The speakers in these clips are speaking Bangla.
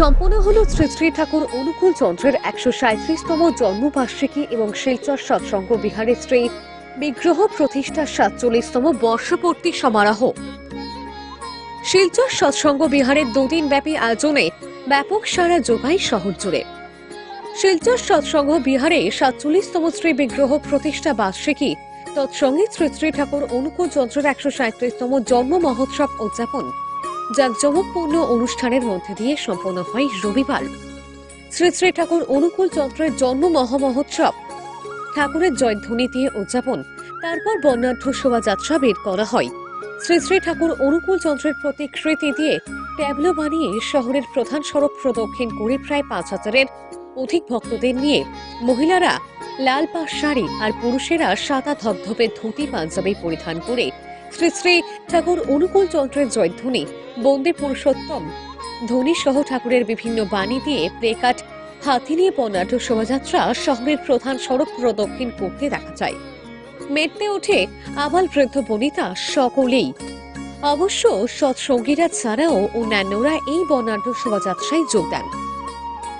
সম্পন্ন হল শ্রী শ্রী ঠাকুর অনুকূল চন্দ্রের একশো সাঁত্রিশতম জন্মবার্ষিকী এবং শিলচর সৎসঙ্গ বিহারের শ্রী বিগ্রহ প্রতিষ্ঠার সাতচল্লিশতম বর্ষপূর্তি সমারোহ। শিলচর সৎসঙ্গ বিহারের দুদিন ব্যাপী আয়োজনে ব্যাপক সারা যোগাই শহর জুড়ে। শিলচর সৎসঙ্গ বিহারে সাতচল্লিশতম শ্রী বিগ্রহ প্রতিষ্ঠা বার্ষিকী তৎসঙ্গে শ্রী শ্রী ঠাকুর অনুকূল চন্দ্রের একশো সাঁত্রিশতম জন্ম মহোৎসব উদযাপন। জাঁকজমকপূর্ণ অনুষ্ঠানের মধ্যে দিয়ে সম্পন্ন হয় রবিবার। শ্রী শ্রী ঠাকুর অনুকূল চন্দ্রের জন্ম মহামহোৎসব। ঠাকুরের জয়ধ্বনি দিয়ে উদযাপন, তারপর বর্ণাঢ্য শোভাযাত্রা বের করা হয়। শ্রী শ্রী ঠাকুর অনুকূল চন্দ্রের প্রতিকৃতি দিয়ে ট্যাবলো বানিয়ে শহরের প্রধান সড়ক প্রদক্ষিণ করে প্রায় পাঁচ হাজারের অধিক ভক্তদের নিয়ে মহিলারা লাল পাড় শাড়ি আর পুরুষেরা সাদা ধবধবে ধুতি, পাঞ্জাবি পরিধান করে শ্রী শ্রী ঠাকুর অনুকূল চন্দ্রের জয়ধ্বনি, বন্দে পুরুষোত্তম। ধ্বনি সহ ঠাকুরের বিভিন্ন বাণী দিয়ে প্লেকার্ড, হাতি নিয়ে বর্ণাঢ্য শোভাযাত্রা শহরের প্রধান সড়ক প্রদক্ষিণ করতে দেখা যায়। মেটতে ওঠে আবাল বৃদ্ধ বনিতা সকলেই। অবশ্য সৎসঙ্গীরা ছাড়াও অন্যান্যরা এই বর্ণাঢ্য শোভাযাত্রায় যোগ দেন।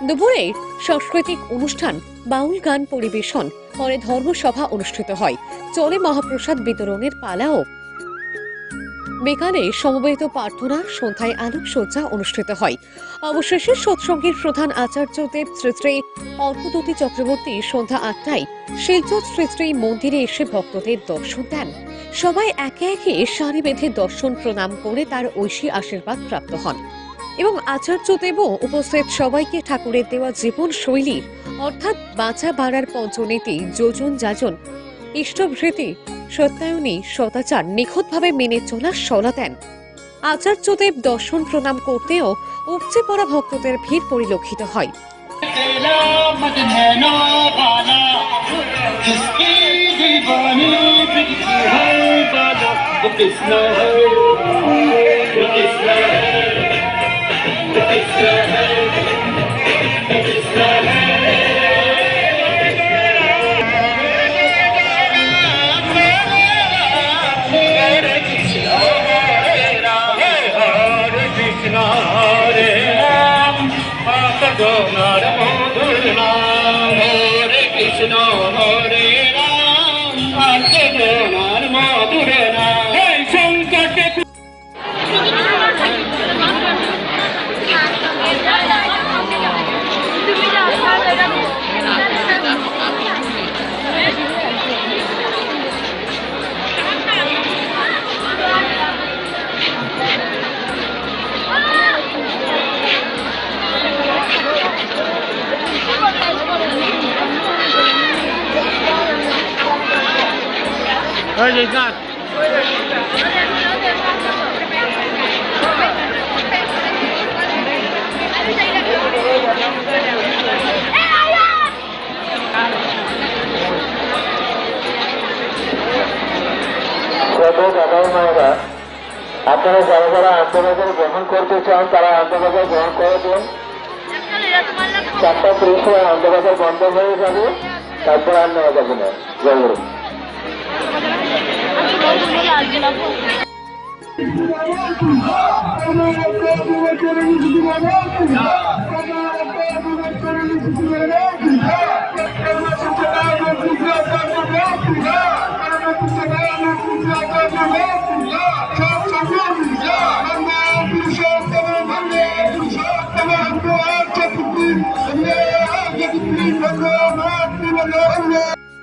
দুপুরে সাংস্কৃতিক অনুষ্ঠান, বাউল গান পরিবেশন, পরে ধর্মসভা অনুষ্ঠিত হয়। চলে মহাপ্রসাদ বিতরণের পালাও বিকালে সমবেত প্রার্থনা, সন্ধ্যায় আলোকসজ্জা অনুষ্ঠিত হয়। অবশেষে সৎসঙ্গের প্রধান আচার্য দেব শ্রী শ্রী অর্কদতী চক্রবর্তী সন্ধ্যা আটটায় শিলচর শ্রী শ্রী মন্দিরে এসে ভক্তদের দর্শন দেন। সবাই একে একে সারি বেঁধে দর্শন প্রণাম করে তার ঐশী আশীর্বাদ প্রাপ্ত হন। এবং আচার্য দেবও উপস্থিত সবাইকে ঠাকুরের দেওয়া জীবন শৈলী অর্থাৎ বাঁচা বাড়ার পঞ্চনীতি যোজন যাজন ইষ্টভৃতি সত্যায়নী সদাচার নিখুঁতভাবে মেনে চলার সলা দেন। আচার্যদেব দর্শন প্রণাম করতেও উপচে পড়া ভক্তদের ভিড় পরিলক্ষিত হয়। গনার মধুর নাম হরে কৃষ্ণ হরে রাম তোমার মধুর নাম? শ্রদ্ধা দাদাও মায়েরা আপনারা যারা যারা আন্তর্বাজার গ্রহণ করতে চান, তারা আন্তর্বাজার গ্রহণ করে দিন। চারটা ত্রিশে আন্তর্বাজার বন্ধ হয়ে যাবে, তারপর নেওয়া যাবে না। জয়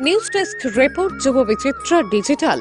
নিউজ ডেস্ক রিপোর্ট যুব বিচিত্রা ডিজিটাল।